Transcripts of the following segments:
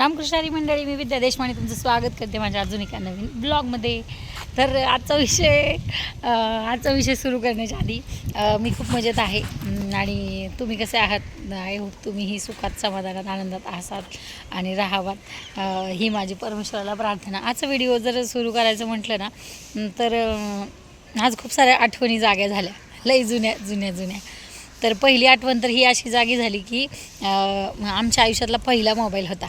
रामकृष्णारी मंडळी मी विद्या देशमाने तुमचं स्वागत करते माझ्या अजून एका नवीन ब्लॉगमध्ये. तर आजचा विषय आजचा विषय सुरू करण्याच्या आधी मी खूप मजेत आहे. आणि तुम्ही कसे आहात? आय होप तुम्हीही सुखात समाधानात आनंदात असाल आणि राहावात. ही माझी परमेश्वराला प्रार्थना. आजचा व्हिडिओ जर सुरू करायचं म्हटलं ना तर आज खूप साऱ्या आठवणी जाग्या झाल्या. लई जुन्या जुन्या जुन्या. तर पहिली आठवण तर ही अशी जागी झाली की आमच्या आयुष्यातला पहिला मोबाईल होता.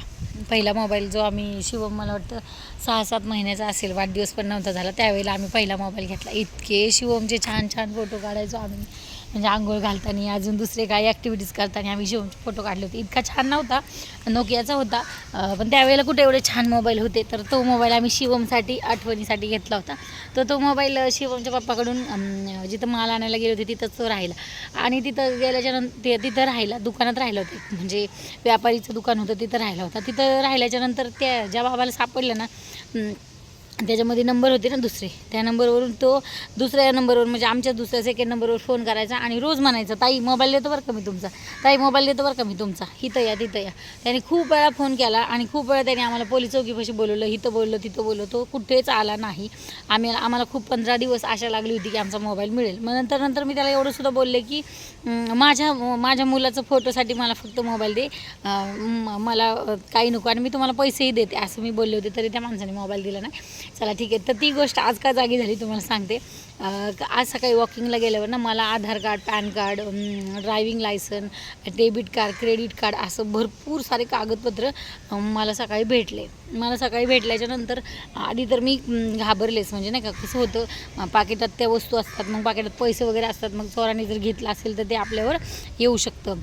पहिला मोबाईल जो आम्ही शिवम मला वाटतं सहा सात महिन्याचा असेल वाढदिवस पण नव्हता झाला त्यावेळेला आम्ही पहिला मोबाईल घेतला. इतके शिवमचे छान छान फोटो काढायचो आम्ही. म्हणजे आंघोळ घालताना अजून दुसरे काही ॲक्टिव्हिटीज करताना आम्ही जेवण फोटो काढले होते. इतका छान नव्हता नोकियाचा होता. पण त्यावेळेला कुठे एवढे छान मोबाईल होते तर तो मोबाईल आम्ही शिवमसाठी आठवणीसाठी घेतला होता. तर तो मोबाईल शिवमच्या पप्पाकडून जिथं माल आणायला गेले होते तिथंच तो राहिला. आणि तिथं गेल्याच्यानंतर ते तिथं राहिला दुकानात राहिलं होते म्हणजे व्यापारीचं दुकान होतं तिथं राहिला होता. तिथं राहिल्याच्यानंतर त्या ज्या बाबाला सापडलं ना त्याच्यामध्ये नंबर होते ना दुसरे. त्या नंबरवरून तो दुसऱ्या नंबरवर म्हणजे आमच्या दुसऱ्या सेकंड नंबरवर फोन करायचा आणि रोज म्हणायचा ताई मोबाईल देतो बरं का मी तुमचा? ताई मोबाईल देतो बरं का मी तुमचा? इथं या तिथं या. त्याने खूप वेळा फोन केला आणि खूप वेळा त्याने आम्हाला पोलीस चौकीपाशी बोलवलं इथं बोललो तिथं बोललो तो कुठेच आला नाही. आम्ही आम्हाला खूप पंधरा दिवस आशा लागली होती की आमचा मोबाईल मिळेल. मग नंतर नंतर मी त्याला एवढं सुद्धा बोलले की माझ्या माझ्या मुलाचं फोटोसाठी मला फक्त मोबाईल दे. मला काही नको आणि मी तुम्हाला पैसेही देते. असं मी बोलले होते तरी त्या माणसाने मोबाईल दिला नाही. चला ठीक आहे. तर ती गोष्ट आज का जागी झाली तुम्हाला सांगते. आज सकाळी वॉकिंगला गेल्यावर ना मला Aadhaar card PAN card driving licence debit card credit card असं भरपूर सारे कागदपत्र मला सकाळी भेटले. मला सकाळी भेटल्याच्या नंतर आधी तर मी घाबरलेच. म्हणजे नाही का कसं होतं पाकिटात त्या वस्तू असतात मग पाकिटात पैसे वगैरे असतात मग चोरांनी जर घेतलं असेल तर ते आपल्यावर येऊ शकतं.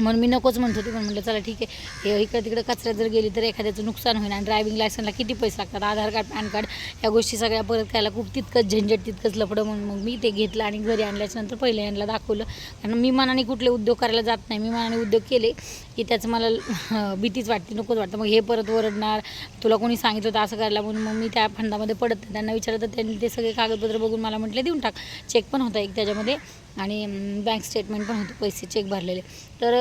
म्हणून मी नकोच म्हणत होती पण म्हटलं चला ठीक आहे. हे तिकडं तिकडे कचऱ्यात जर गेली तर एखाद्याचं नुकसान होईल आणि ड्रायव्हिंग लायसनला किती पैसे लागतात? आधार कार्ड पॅन कार्ड या गोष्टी सगळ्या परत करायला खूप तितकंच झंझट तितकंच लफडं म्हणून मग मी ते घेतलं आणि घरी आणल्याच्या नंतर पहिले यांना दाखवलं. कारण मी मनाने कुठले उद्योग करायला जात नाही. मी मनाने उद्योग केले की त्याचं मला भीतीच वाटते नकोच वाटतं. मग हे परत ओरडणार तुला कोणी सांगितलं होतं असं करायला म्हणून मग मी त्या फंडामध्ये पडत त्यांना विचारलं तर त्यांनी ते सगळे कागदपत्र बघून मला म्हटले देऊन टाक. चेक पण होता एक त्याच्यामध्ये. आणि बँक स्टेटमेंट पण होतं पैसे चेक भरलेले. तर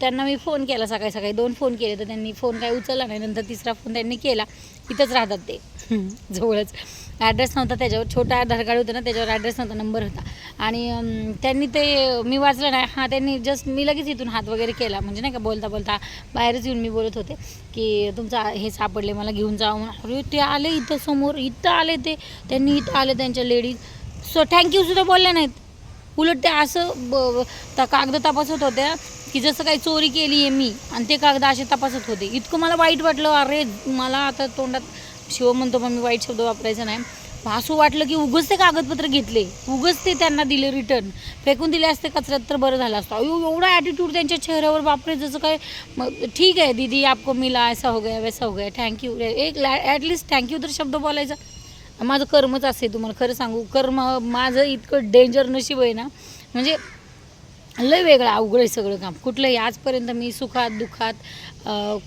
त्यांना मी फोन केला सकाळी सकाळी. दोन फोन केले तर त्यांनी फोन काही उचलला नाही. नंतर तिसरा फोन त्यांनी केला. इथंच राहतात ते. जवळच. ॲड्रेस नव्हता त्याच्यावर. छोटा आधार कार्ड होतं ना त्याच्यावर ॲड्रेस नव्हता नंबर होता. आणि त्यांनी ते मी वाचलं नाही. हां त्यांनी जस्ट मी लगेच इथून हात वगैरे केला. म्हणजे नाही का बोलता बोलता बाहेरच येऊन मी बोलत होते की तुमचा हे सापडले मला घेऊन जावं म्हणून ते आले इथं समोर. इथं आले ते. त्यांनी इथं आले त्यांच्या लेडीज सो थँक्यूसुद्धा बोलल्या नाहीत. उलट ते असं ब कागद तपासत होत्या की जसं काही चोरी केली आहे मी आणि ते कागद असे तपासत होते. इतकं मला वाईट वाटलं अरे मला आता तोंडात शिव म्हणतो मग मी वाईट शब्द वापरायचा नाही. असं वाटलं की उगच ते कागदपत्र घेतले. उगच ते त्यांना दिले रिटर्न फेकून दिले असते कचऱ्यात तर बरं झालं असतं. अयो एवढा ॲटिट्यूड त्यांच्या चेहऱ्यावर बापरे जसं काय मग ठीक आहे दीदी आपको मिला ऐसा हो गया वैसा हो गया थँक्यू एक ॲटलिस्ट थँक्यू तर शब्द बोलायचा. माझं कर्मच असेल तुम्हाला. खरं सांगू कर्म माझं इतकं डेंजर नशीब आहे ना. म्हणजे लय वेगळं अवघड आहे सगळं काम. कुठलंही आजपर्यंत मी सुखात दुःखात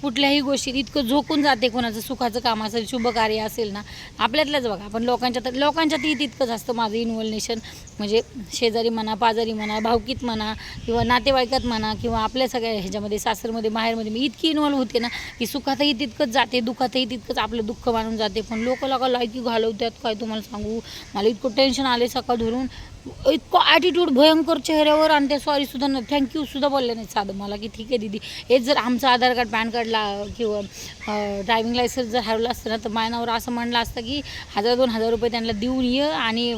कुठल्याही गोष्टीत इतकं झोकून जाते कोणाचं सुखाचं काम असेल शुभ कार्य असेल ना आपल्यातलंच बघा. आपण लोकांच्या तर लोकांच्यातही तितकंच असतं माझं इन्व्हॉल्नेशन म्हणजे शेजारी म्हणा पाजारी म्हणा भावकीत म्हणा किंवा नातेवाईकात म्हणा किंवा आपल्या सगळ्या ह्याच्यामध्ये सासरमध्ये बाहेरमध्ये मी इतकी इन्व्हॉल्व होते ना की सुखातही तितकंच जाते दुःखातही तितकंच आपलं दुःख मानून जाते. पण लोक लोक लायकी घालवतात काय तुम्हाला सांगू? मला इतकं टेन्शन आले सकाळ धरून. इतकं ॲटिट्यूड भयंकर चेहऱ्यावर आणि ते सॉरीसुद्धा न थँक्यूसुद्धा बोलले नाही. साधं मला की ठीक आहे दीदी. हेच जर आमचं आधार कार्ड पॅन कार्डला किंवा ड्रायव्हिंग लायसन्स जर हरवलं असतं ना तर मायनावर असं म्हणलं असतं की हजार दोन हजार रुपये त्यांना देऊन ये आणि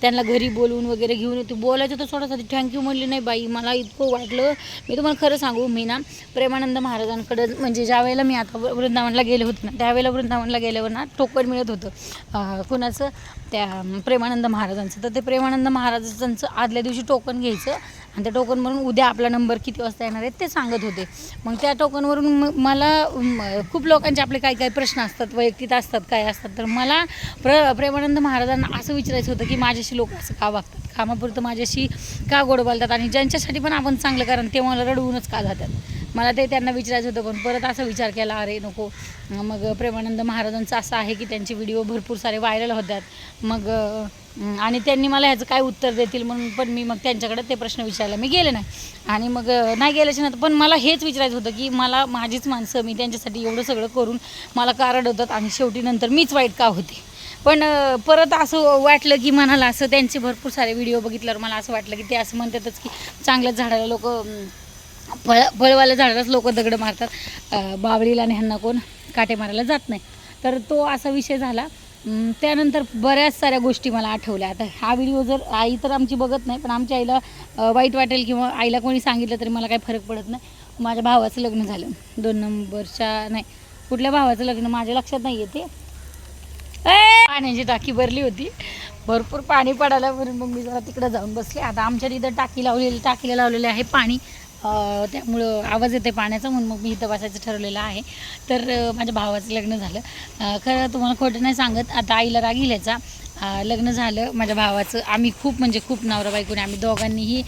त्यांना घरी बोलवून वगैरे घेऊन येतो. बोलायचं तर सोडासाठी थँक्यू म्हणली नाही बाई मला इतकं वाटलं. मी तुम्हाला खरं सांगू मी ना प्रेमानंद महाराजांकडं म्हणजे ज्या वेळेला मी आता वृंदावनला गेले होते ना त्यावेळेला वृंदावनला गेल्यावर ना टोकन मिळत होतं कुणाचं? त्या प्रेमानंद महाराजांचं. तर ते प्रेमानंद महाराजांचं आदल्या दिवशी टोकन घ्यायचं आणि त्या टोकनवरून उद्या आपला नंबर किती वाजता येणार आहे ते सांगत होते. मग त्या टोकनवरून मला खूप लोकांचे आपले काही काही प्रश्न असतात वैयक्तिक असतात काय असतात तर मला प्र प्रेमानंद महाराजांना असं विचारायचं होतं की माझ्याशी लोक असं का वागतात? कामापुरतं माझ्याशी का गोड बोलतात? आणि ज्यांच्यासाठी पण आपण चांगलं कारण ते मला रडवूनच का जातात? मला ते त्यांना विचारायचं होतं पण परत असा विचार केला अरे नको. मग प्रेमानंद महाराजांचं असं आहे की त्यांचे व्हिडिओ भरपूर सारे व्हायरल होतात. मग आणि त्यांनी मला ह्याचं काय उत्तर देतील म्हणून पण मी मग त्यांच्याकडे ते प्रश्न विचारला. मी गेले नाही आणि मग नाही गेल्याच्यानंतर पण मला हेच विचारायचं होतं की मला माझीच माणसं मी त्यांच्यासाठी एवढं सगळं करून मला का रडवतात? आणि शेवटी नंतर मीच वाईट का होते? पण परत असं वाटलं की मनाला असं त्यांचे भरपूर सारे व्हिडिओ बघितल्यावर मला असं वाटलं की ते असं म्हणतातच की चांगल्याच झाडाला लोक फळ फळवाल्या झाडालाच लोक दगड मारतात. बावळीला आणि ह्यांना कोण काटे मारायला जात नाही. तर तो असा विषय झाला. त्यानंतर बऱ्याच साऱ्या गोष्टी मला आठवल्या. आता हा व्हिडिओ जर आई तर आमची बघत नाही पण आमच्या आईला वाईट वाटेल किंवा आईला कोणी सांगितलं तरी मला काही फरक पडत नाही. माझ्या भावाचं लग्न झालं. दोन नंबरच्या नाही कुठल्या भावाचं लग्न? माझ्या लक्षात नाही येते पाण्याची टाकी भरली होती. भरपूर पाणी पडायला म्हणून मग मी जरा तिकडं जाऊन बसले. आता आमच्या इथं टाकी लावलेली टाकीला लावलेले आहे पाणी. त्यामुळं आवाज येते पाण्याचा म्हणून मग मी इथं बसायचं ठरवलेलं आहे. तर माझ्या भावाचं लग्न झालं. खरं तुम्हाला खोटं नाही सांगत. आता आईला राग येईल याचा लग्न झालं. माझ्या भावाचं आम्ही खूप म्हणजे खूप नवरा बायकोने आम्ही दोघांनीही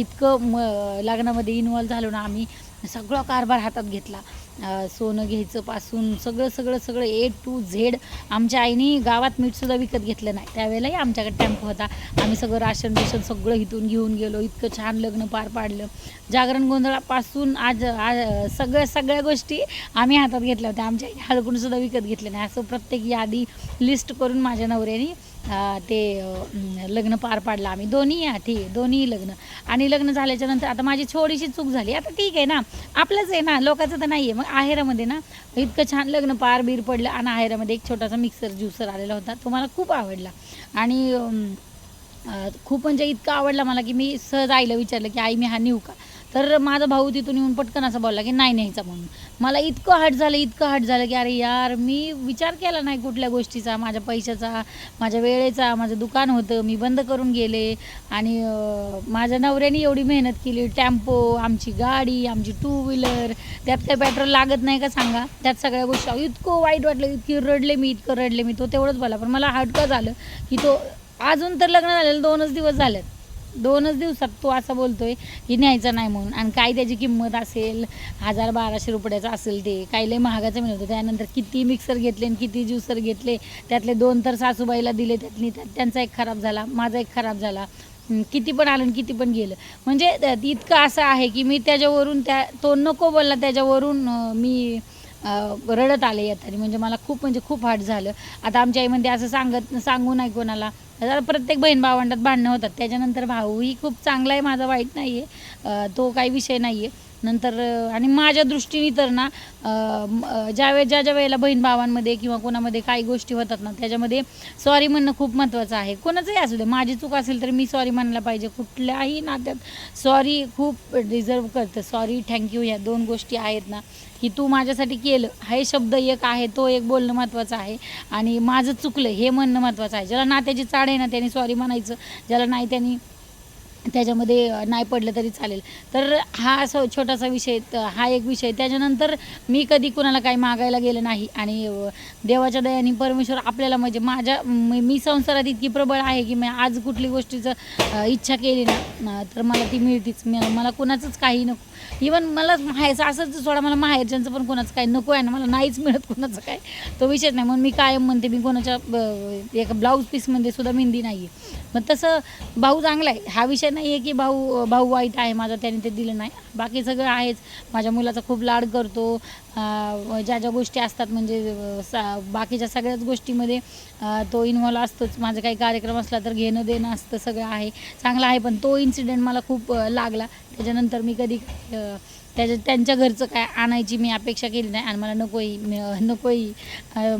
इतकं म लग्नामध्ये इन्वॉल्व झालो ना आम्ही. सगळा कारभार हातात घेतला. सोनं घ्यायचं पासून सगळं सगळं सगळं ए टू झेड आमच्या आईने गावात मीठसुद्धा विकत घेतलं नाही. त्यावेळेलाही आमच्याकडे टेम्पो होता. आम्ही सगळं राशन बिशन सगळं इथून घेऊन गेलो. इतकं छान लग्न पार पाडलं. जागरण गोंधळापासून आज आज सगळ्या सगळ्या गोष्टी आम्ही हातात घेतल्या होत्या. आमच्या आईने हळकूनसुद्धा विकत घेतलं नाही. असं प्रत्येक यादी लिस्ट करून माझ्या नवऱ्याने ते लग्न पार पाडलं आम्ही. दोन्ही हा ठीक आहे दोन्ही लग्न. आणि लग्न झाल्याच्यानंतर आता माझी छोडीशी चूक झाली. आता ठीक आहे ना आपलंच आहे ना लोकांचं तर नाही आहे मग आहेरामध्ये ना इतकं छान लग्न पार बीर पडलं आणि आहेरामध्ये एक छोटासा मिक्सर ज्युसर आलेला होता. तो मला खूप आवडला. आणि खूप म्हणजे इतका आवडला मला की मी सहज आईला विचारलं की आई मी हा नेऊ का? तर माझा भाऊ तिथून येऊन पटकन असं बोलला की नाही न्यायचा म्हणून. मला इतकं हट झालं इतकं हट झालं की अरे यार मी विचार केला नाही कुठल्या गोष्टीचा माझ्या पैशाचा माझ्या वेळेचा माझं दुकान होतं मी बंद करून गेले. आणि माझ्या नवऱ्याने एवढी मेहनत केली टेम्पो आमची गाडी आमची टू व्हीलर त्यात काही पेट्रोल लागत नाही का सांगा? त्यात सगळ्या गोष्टी. इतकं वाईट वाटलं इतकी रडले मी इतकं रडले मी. तो तेवढंच बोला पण मला हटकं झालं की तो अजून तर लग्न झालेलं दोनच दिवस झालेत. दोनच दिवसात तो असं बोलतोय की न्यायचं नाही म्हणून. आणि काय त्याची किंमत असेल हजार बाराशे रुपयाचं असेल ते काही लय महागाचं मिळतं. होतं त्यानंतर किती मिक्सर घेतले आणि किती ज्युसर घेतले त्यातले दोन तर सासूबाईला दिले त्यातनी त्यात त्यांचा एक खराब झाला माझा एक खराब झाला. किती पण आलं आणि किती पण गेलं. म्हणजे इतकं असं आहे की मी त्याच्यावरून त्या तो नको बोलला त्याच्यावरून मी रडत आले येताना म्हणजे मला खूप म्हणजे खूप हाट झालं. आता आमच्या आईमध्ये असं सांगत सांगू नाही कोणाला. जरा प्रत्येक बहीण भावंडात भांडणं होतात. त्याच्यानंतर भाऊही खूप चांगला आहे माझा वाईट नाही आहे तो काही विषय नाही आहे नंतर आणि माझ्या दृष्टीने तर ना अं, ज्यावेळेस ज्या ज्या वेळेला बहीण भावांमध्ये किंवा कोणामध्ये काही गोष्टी होतात ना त्याच्यामध्ये सॉरी म्हणणं खूप महत्त्वाचं आहे. कोणाचंही असू दे माझी चूक असेल तर मी सॉरी म्हणायला पाहिजे. कुठल्याही नात्यात सॉरी खूप डिझर्व करतं. सॉरी थँक्यू ह्या दोन गोष्टी आहेत ना की तू माझ्यासाठी केलं. हे शब्द एक आहे तो एक बोलणं महत्त्वाचं आहे. आणि माझं चुकलं हे म्हणणं महत्त्वाचं आहे. ज्याला नात्याची चाड आहे ना त्याने सॉरी म्हणायचं. ज्याला नाही त्यांनी त्याच्यामध्ये नाही पडलं तरी चालेल. तर हा असं छोटासा विषय हा एक विषय. त्याच्यानंतर मी कधी कुणाला काही मागायला गेलं नाही आणि देवाच्या दयाने परमेश्वर आपल्याला म्हणजे माझ्या मी संसारात इतकी प्रबळ आहे की मी आज कुठली गोष्टीचं इच्छा केली ना तर मला ती मिळतीच. मला कुणाचंच काही नको. इवन मला माहेरचं असंच सोडा मला माहेरच्यांचं पण कोणाचं काही नको आहे ना मला नाहीच मिळत कोणाचं काय तो विषयच नाही. म्हणून मी कायम म्हणते मी कोणाच्या एका ब्लाऊज पीसमध्ये सुद्धा मेहंदी नाही आहे मग तसं भाऊ चांगला आहे. हा विषय नाही आहे की भाऊ भाऊ वाईट आहे माझा त्याने ते दिलं नाही. बाकी सगळं आहेच. माझ्या मुलाचा खूप लाड करतो. ज्या ज्या गोष्टी असतात म्हणजे सा बाकीच्या सगळ्याच गोष्टीमध्ये तो इन्व्हॉल्व असतोच. माझा काही कार्यक्रम असला तर घेणं देणं असतं सगळं आहे. चांगलं आहे पण तो इन्सिडेंट मला खूप लागला. त्याच्यानंतर मी कधी त्याच्या त्यांच्या घरचं काय आणायची मी अपेक्षा केली नाही आणि मला नकोही नकोही.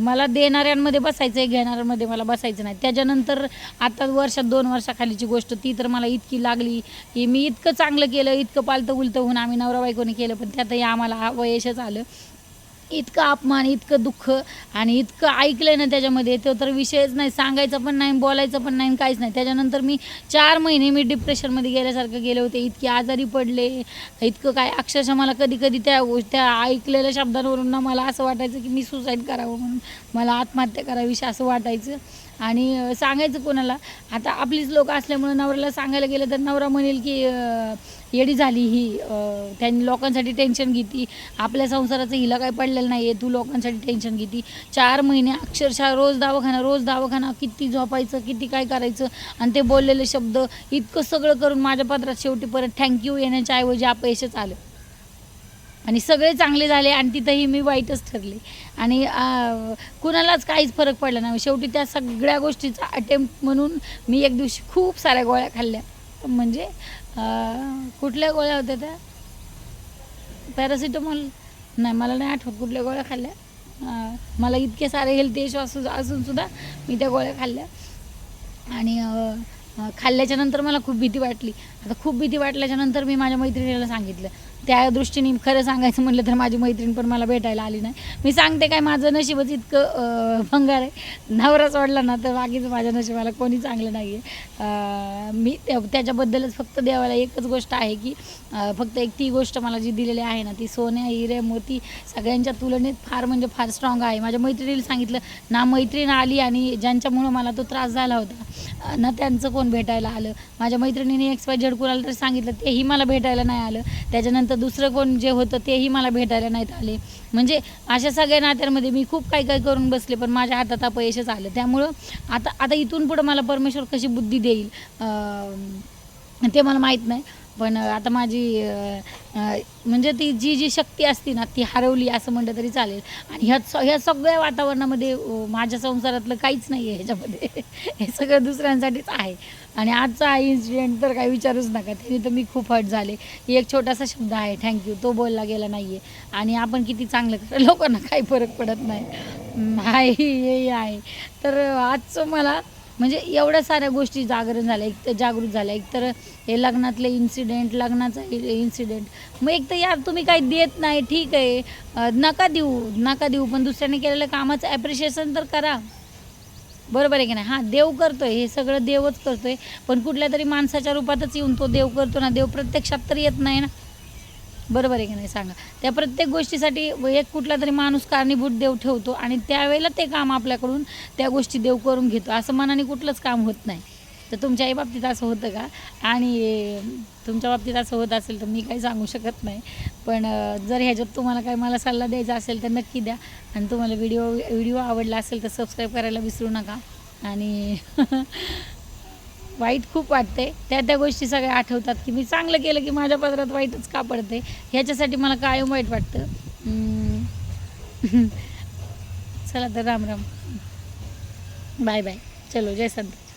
मला देणाऱ्यांमध्ये बसायचं आहे घेणाऱ्यांमध्ये मला बसायचं नाही. त्याच्यानंतर आता वर्षात दोन वर्षाखालीची गोष्ट ती तर मला इतकी लागली की मी इतकं चांगलं केलं इतकं पालतं उलतं होऊन आम्ही नवरा बायकोने केलं पण त्यातही आम्हाला अपयशच आलं. इतकं अपमान इतकं दुःख आणि इतकं ऐकलं ना त्याच्यामध्ये तो तर विषयच नाही सांगायचा पण नाही बोलायचं पण नाही काहीच नाही. त्याच्यानंतर मी चार महिने मी डिप्रेशनमध्ये गेल्यासारखं गेले होते. इतके आजारी पडले. इतकं काय अक्षरशः मला कधी कधी त्या त्या ऐकलेल्या शब्दांवरून ना मला असं वाटायचं की मी सुसाईड करावं म्हणून. मला आत्महत्या करावीशी असं वाटायचं. आणि सांगायचं कोणाला? आता आपलीच लोक असल्यामुळं नवऱ्याला सांगायला गेलं तर नवरा म्हणेल की येडी झाली ही त्यांनी लोकांसाठी टेन्शन घेती आपल्या संसाराचं हिला काय पडलेलं नाही आहे तू लोकांसाठी टेन्शन घेती चार महिने अक्षरशः रोज दवाखाना रोज दवाखाना किती झोपायचं किती काय करायचं आणि ते बोललेले शब्द इतकं सगळं करून माझ्या पत्रात शेवटी परत थँक्यू येण्याच्या ऐवजी अपयशच आलं. आणि सगळे चांगले झाले आणि तिथंही मी वाईटच ठरले. आणि कुणालाच काहीच फरक पडला नाही. शेवटी त्या सगळ्या गोष्टीचा अटेम्प्ट म्हणून मी एक दिवशी खूप साऱ्या गोळ्या खाल्ल्या. म्हणजे कुठल्या गोळ्या होत्या त्या? पॅरासिटामॉल नाही मला नाही आठवत कुठल्या गोळ्या खाल्ल्या. मला इतके सारे हेल्थ इश्यू असू असून सुद्धा मी त्या गोळ्या खाल्ल्या. आणि खाल्ल्याच्यानंतर मला खूप भीती वाटली. आता खूप भीती वाटल्याच्यानंतर मी माझ्या मैत्रिणीला सांगितलं त्या दृष्टीने खरं सांगायचं म्हटलं तर माझी मैत्रीण पण मला भेटायला आली नाही. मी सांगते काय माझं नशीबच इतकं भंगार आहे. नवरा सोडला ना तर बाकीचं माझ्या नशिबाला कोणी चांगलं नाही आहे मी त्या त्याच्याबद्दलच फक्त देवाला एकच गोष्ट आहे की फक्त एक ती गोष्ट मला जी दिलेली आहे ना ती सोन्या हिरे मोती सगळ्यांच्या तुलनेत फार म्हणजे फार स्ट्रॉंग आहे. माझ्या मैत्रिणीला सांगितलं ना मैत्रीण आली आणि ज्यांच्यामुळं मला तो त्रास झाला होता ना त्यांचं कोण भेटायला आलं? माझ्या मैत्रिणीने एक्स वाय झेड तर सांगितलं तेही मला भेटायला नाही आलं. त्याच्यानंतर दुसरं कोण जे होतं तेही मला भेटायला नाहीत आले. म्हणजे अशा सगळ्या नात्यांमध्ये मी खूप काही काही करून बसले पण माझ्या हातात अपयशच आलं. त्यामुळं आता आता इथून पुढं मला परमेश्वर कशी बुद्धी देईल अं, ते मला माहीत नाही. पण आता माझी म्हणजे ती जी जी शक्ती असती ना ती हरवली असं म्हटलं तरी चालेल. आणि ह्या स ह्या सगळ्या वातावरणामध्ये माझ्या संसारातलं काहीच नाही आहे ह्याच्यामध्ये. हे सगळं दुसऱ्यांसाठीच आहे. आणि आजचा इन्सिडेंट तर काही विचारूच नका. त्याने तर मी खूप हट झाले. एक छोटासा शब्द आहे थँक्यू तो बोलला गेला नाही आहे आणि आपण किती चांगलं करा. लोकांना काही फरक पडत नाही. हम्म, आहे हे आहे. तर आजचं मला म्हणजे एवढ्या साऱ्या गोष्टी जागरण झाल्या एक तर जागृत झाल्या एक तर हे लग्नातले इन्सिडेंट लग्नाचा इन्सिडेंट मग एक तर यार तुम्ही काही देत नाही ठीक आहे. नका देऊ नका देऊ पण दुसऱ्याने केलेलं कामाचं ॲप्रिशिएशन तर करा. बरोबर आहे की नाही? हां देव करतो आहे हे सगळं देवच करतो आहे पण कुठल्या तरी माणसाच्या रूपातच येऊन तो देव करतो ना देव प्रत्यक्षात तर येत नाही ना. बरोबर आहे की नाही सांगा? त्या प्रत्येक गोष्टीसाठी एक कुठला तरी माणूस कारणीभूत देव ठेवतो आणि त्यावेळेला ते काम आपल्याकडून त्या गोष्टी देव करून घेतो. असं मनाने कुठलंच काम होत नाही. तर तुमच्याही बाबतीत असं होतं का? आणि तुमच्या बाबतीत असं होत असेल तर मी काही सांगू शकत नाही. पण जर ह्याच्यात तुम्हाला काही मला सल्ला द्यायचा असेल तर नक्की द्या. आणि तुम्हाला व्हिडिओ व्हिडिओ आवडला असेल तर सबस्क्राईब करायला विसरू नका. आणि वाईट खूप वाटते त्या त्या गोष्टी सगळ्या आठवतात की मी चांगलं केलं की माझ्या पदरात वाईटच का पडते ह्याच्यासाठी मला कायम वाईट वाटतं. चला तर राम राम. Bye bye. चलो जय संत.